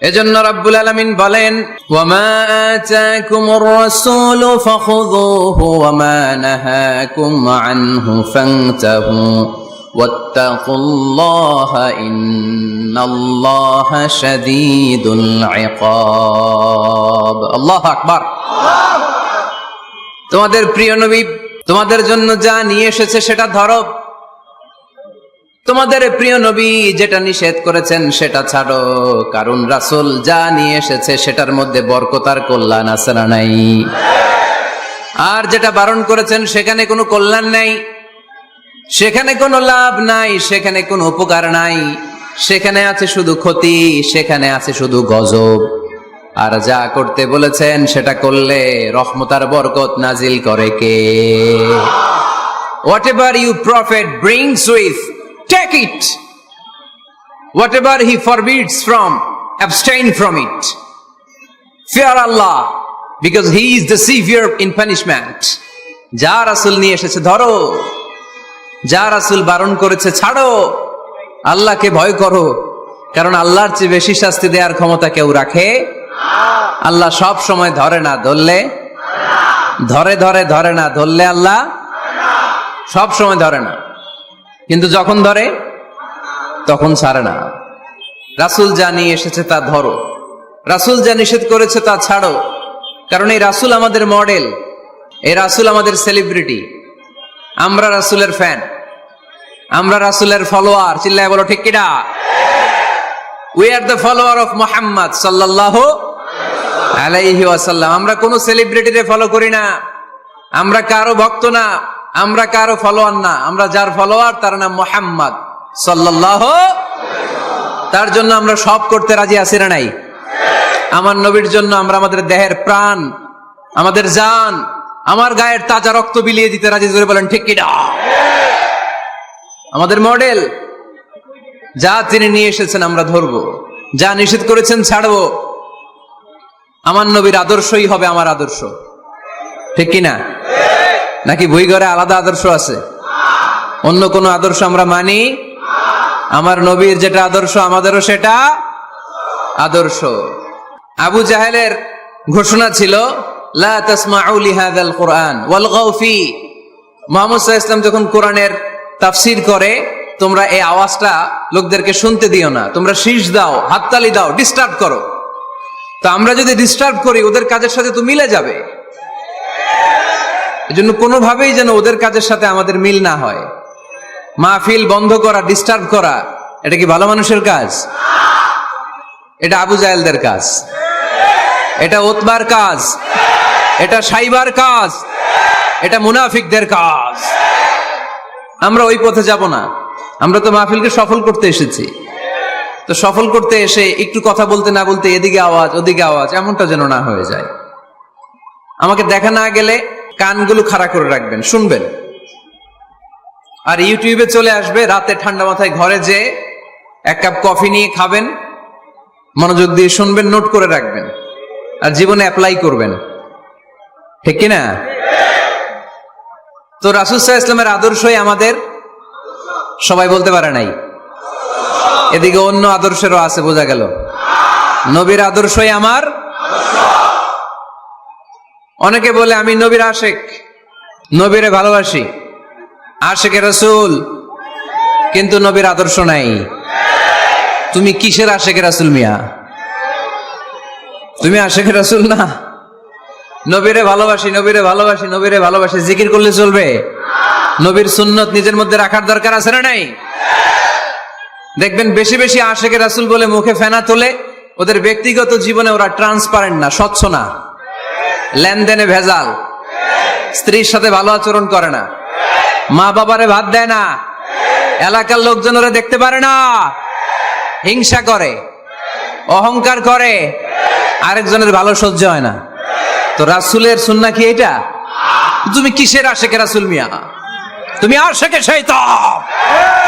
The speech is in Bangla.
এজন্য রাব্বুল আলামিন বলেন, ওয়ামা আতাকুমুর রাসূলু ফাখুযুহু ওয়ামা নাহাকুম আনহু ফান্তাহু ওয়াত্তাকুল্লাহা ইন্নাল্লাহা শাদীদুল ইকাব। আল্লাহু আকবার। তোমাদের প্রিয় নবী, তোমাদের জন্য যা নিয়ে এসেছে সেটা ধরো। তোমাদের প্রিয় নবী যেটা নিষেধ করেছেন সেটা ছাড়ো। কারণ রাসুল যা নিয়ে এসেছে সেটার মধ্যে বরকতার কল্যাণ আছে না নাই? আর যেটা বারণ করেছেন সেখানে কোনো কল্যাণ নাই। সেখানে কোনো লাভ নাই, সেখানে কোনো উপকার নাই। সেখানে আছে শুধু ক্ষতি, সেখানে আছে শুধু গজব। আর যা করতে বলেছেন সেটা করলে রহমতার বরকত নাজিল করে কে? Whatever you prophet brings with take it. Whatever he forbids from, abstain from it. Fear allah, because he is the savior in punishment. যা রাসূল নিয়ে এসেছে ধরো। যা রাসূল বারণ করেছে ছাড়ো। আল্লাহকে ভয় করো। কারণ আল্লাহর চেয়ে বেশি শাস্তি দেওয়ার ক্ষমতা কেউ রাখে? আল্লাহ সব সময় ধরে না ধরলে? ধরে ধরে ধরে না ধরলে আল্লাহ? সব সময় ধরে না। কিন্তু যখন ধরে, তখন ছাড়ে না। রাসুল যা নিয়ে এসেছে তা ধরো। রাসুল যা নিষেধ করেছে তা ছাড়ো। কারণ এই রাসুল আমাদের মডেল, এই রাসুল আমাদের সেলিব্রিটি। আমরা রাসুলের ফ্যান। আমরা রাসুলের ফলোয়ার। চিল্লায় বলো, ঠিক কিনা? We are the follower of Muhammad সাল্লাহ আলাইহি ওয়াসাল্লাম। আমরা কোনো সেলিব্রিটিরে ফলো করি না। আমরা কারও ভক্ত না। আমরা কারও ফলোয়ার না, আমরা যার ফলোয়ার তার নাম মোহাম্মদ সাল্লাহ তার জন্য আমরা সব করতে রাজি আছি না নাই? আমার নবীর জন্য আমরা আমাদের দেহের প্রাণ, আমাদের জান, আমার গায়ের তাজা রক্ত বিলিয়ে দিতে রাজি, জোরে বলেন, ঠিক আমাদের মডেল, যা তিনি নিয়ে এসেছেন আমরা ধরবো, যা নিষেধ করেছেন ছাড়বো। আমার নবীর আদর্শই হবে আমার আদর্শ, ঠিক কিনা? নাকি বই ঘরে আলাদা আদর্শ আছে? অন্য কোন আদর্শ আমরা মানি? আমার নবীর যেটা আদর্শ, আমাদেরও সেটা আদর্শ। আবু জাহেলের ঘোষণা ছিল, লা কোরআন ওয়ালগাউ ফি মুহাম্মদ সাল্লাল্লাহু যখন কোরআনের তাফসীর করে, তোমরা এই আওয়াজটা লোকদেরকে শুনতে দিও না। তোমরা শীষ দাও, হাততালি দাও ডিস্টার্ব করো। তো আমরা যদি ডিস্টার্ব করি, ওদের কাজের সাথে তো মিলে যাবে। এজন্য কোনোভাবেই যেন ওদের কাজের সাথে আমাদের মিল না হয়। মাহফিল বন্ধ করা ডিস্টার্ব করা, এটা কি ভালো মানুষের কাজ? এটা আবু জাহেলদের কাজ। এটা ওতবার কাজ। এটা সাইবার কাজ। এটা মুনাফিকদের কাজ। আমরা ওই পথে যাব না। আমরা তো মাহফিলকে সফল করতে এসেছি। তো সফল করতে এসে একটু কথা বলতে না বলতে এদিকে আওয়াজ, ওদিকে আওয়াজ, এমনটা যেন না হয়ে যায়। আমাকে দেখা না গেলে কানগুলো খাড়া করে রাখবেন, শুনবেন। আর ইউটিউবে চলে আসবে, রাতে ঠান্ডা মাথায় ঘরে যে এক কাপ কফি নিয়ে খাবেন, মনোযোগ দিয়ে শুনবেন, নোট করে রাখবেন, আর জীবনে অ্যাপ্লাই করবেন। ঠিক কিনা? তো রাসুসাহ ইসলামের আদর্শই আমাদের, সবাই বলতে পারে নাই। এদিকে অন্য আদর্শেরও আছে, বোঝা গেল। নবীর আদর্শই আমার অনেকে বলে, আমি নবীর আশেক, নবীরে ভালোবাসি, আশেকে রসুল, কিন্তু নবীর আদর্শ নাই। তুমি কিসের আশেকে রাসুল মিয়া? তুমি আশেকে রাসুল না? নবীরে ভালোবাসি নবীরে ভালোবাসি নবীরে ভালোবাসি, জিকির করলে চলবে। নবীর সুন্নত নিজের মধ্যে রাখার দরকার আছে না নাই? দেখবেন, বেশি বেশি আশেকে রাসুল বলে মুখে ফেনা তোলে, ওদের ব্যক্তিগত জীবনে ওরা ট্রান্সপারেন্ট না, স্বচ্ছ না। লেনদেনে ভেজাল। স্ত্রীর সাথে ভালো আচরণ করে না। মা বাবারে ভাত দেয় না। এলাকার লোকজন ওরা দেখতে পারে না। হিংসা করে, অহংকার করে। আরেকজনের ভালো সহ্য হয় না। তো রাসুলের সুন্না কি এটা তুমি কিসের আশেকে রাসুল মিয়া? তুমি আশেকে শৈতান